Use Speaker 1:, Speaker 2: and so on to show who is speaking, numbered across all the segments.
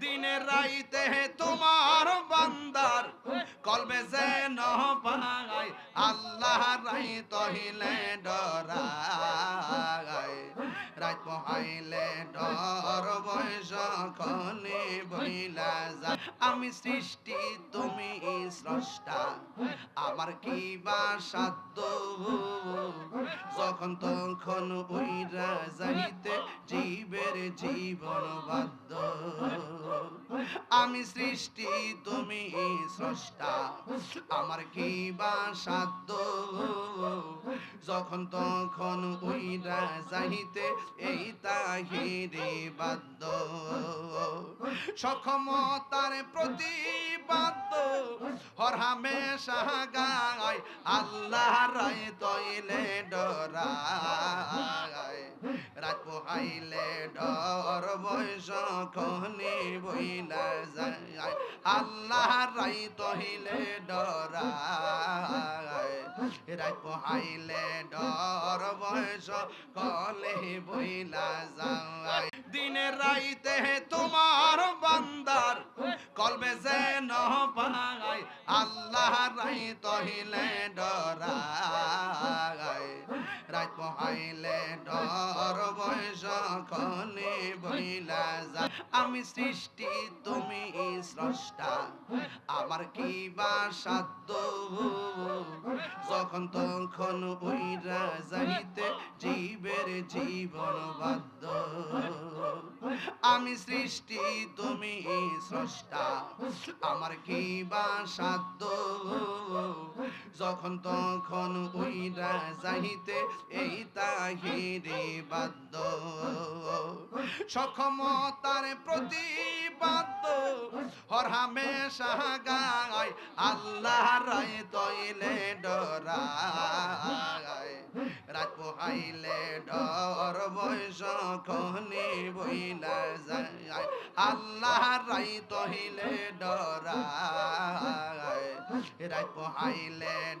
Speaker 1: দিনের রাইতে তোমার বান্দার কলবে যে পাই আল্লাহ রাই তহিলে ডরাই রাত পোহাইলে ডর বয়স কনে বইলা যা আমি সৃষ্টি, তুমি স্রষ্টা, আমার কি বা সাধ্য? যখন তখন উইরা যাইতে জীবের জীবন বাধ্য। আমি সৃষ্টি, তুমি স্রষ্টা, আমার কি বা সাধ্য? যখন তখন উইরা যাইতে এই তাহিরে বাধ্য। সক্ষমতার প্রতিবাদ্য হরহামে সাহাগায় আল্লাহ রায় তৈলে ডরায়। রাত পোহাইলে ডর বয়স খনি বইলা যায় আল্লাহ রাই তহিলে ডরায়। রাত পোহাইলে ডর বয়স কলে বইলা যায়। দিনের রাইতে তোমার বান্দার কলবে যে পাই আল্লাহ রাই তহিলে ডরায় রাত পোহাইলে ডর বয়স কনে বইলা যা আমি সৃষ্টি, তুমি স্রষ্টা। আমার কি বা সাধ্য? যখন তখন উইরা যাইতে জীবের জীবন বাধ্য। আমি সৃষ্টি, তুমি স্রষ্টা। আমার কি বা সাধ্য? যখন তখন উইরা যাইতে এই তাহিরে বাধ্য। সক্ষমতার প্রতিবাদ্য। হরহামে সাহাগায় আল্লাহ রায় তৈলে ডরায়। পোহাইলে ডর বয়স যায় আল্লাহ রাই তহিলে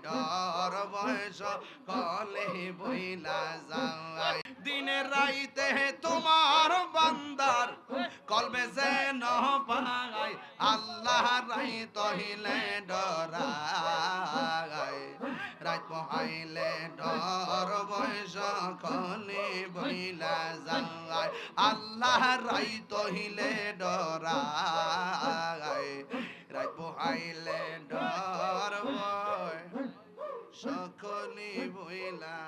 Speaker 1: ডর বয়স কলে বইলা যায় দিনের রাইতে তোমার বান্দার কলবে যে পাই আল্লাহ রাই তহিলে ডরায় রাত পোহাইলে ডর খনে বইলা যায়। আল্লাহ রাই তহিলে ডরায়। রাই বহাইলে ডর সকলে বইলা